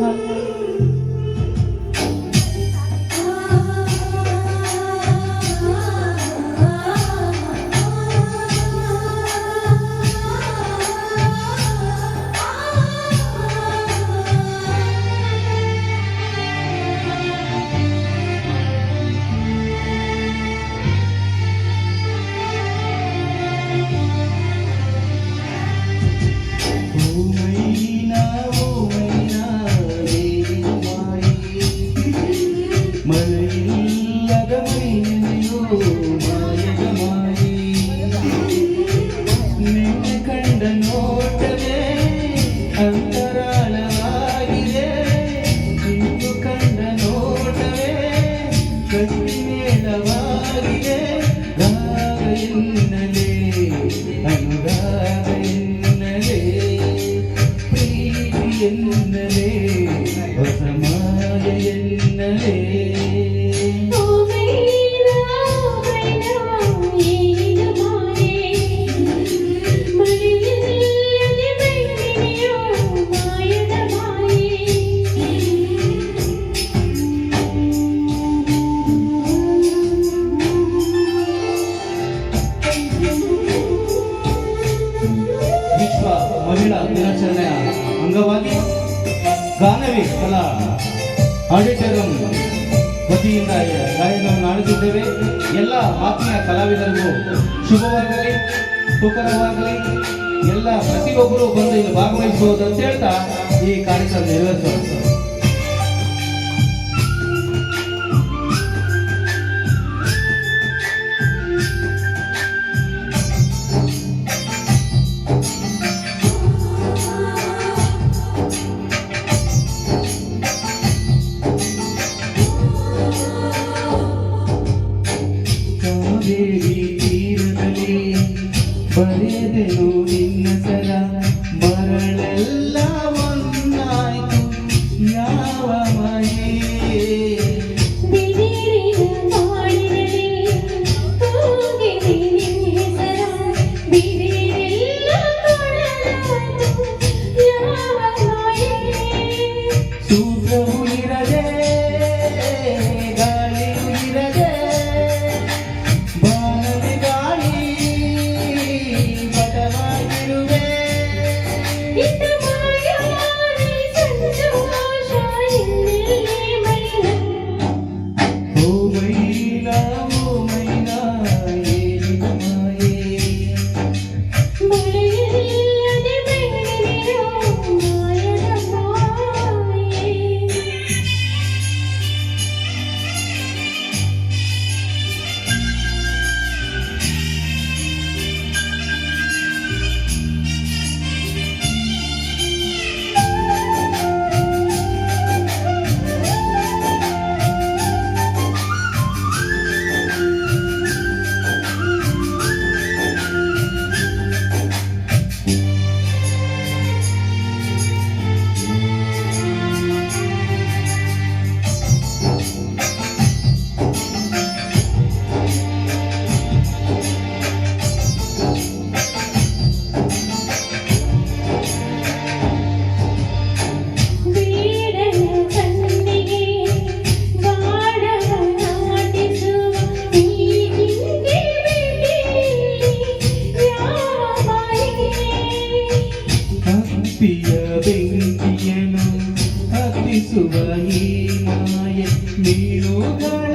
Amém. എന്നലേ ಮಹಿಳಾ ದಿನಾಚರಣೆಯ ಅಂಗವಾಗಿ ಗಾನವಿ ಕಲಾ ಆಡಿಟೋರಿಯಂ ವತಿಯಿಂದ ಕಾರ್ಯಕ್ರಮ ಆಡುತ್ತಿದ್ದೇವೆ ಎಲ್ಲ ಆತ್ಮೀಯ ಕಲಾವಿದರಿಗೂ ಶುಭವಾಗಲಿ ಸುಖರವಾಗಲಿ ಎಲ್ಲ ಪ್ರತಿಯೊಬ್ಬರು ಬಂದು ಇಲ್ಲಿ ಭಾಗವಹಿಸಬಹುದು ಅಂತ ಹೇಳ್ತಾ ಈ ಕಾರ್ಯಕ್ರಮ ನೆರವೇರಿಸೋಣ ದೇವಿ ತೀರದಲ್ಲಿ ಬರೆದೆನು ನಿನ್ನ ಸಲ ಸುವ ಈ ಮಾಯ ನೀರುಗಳ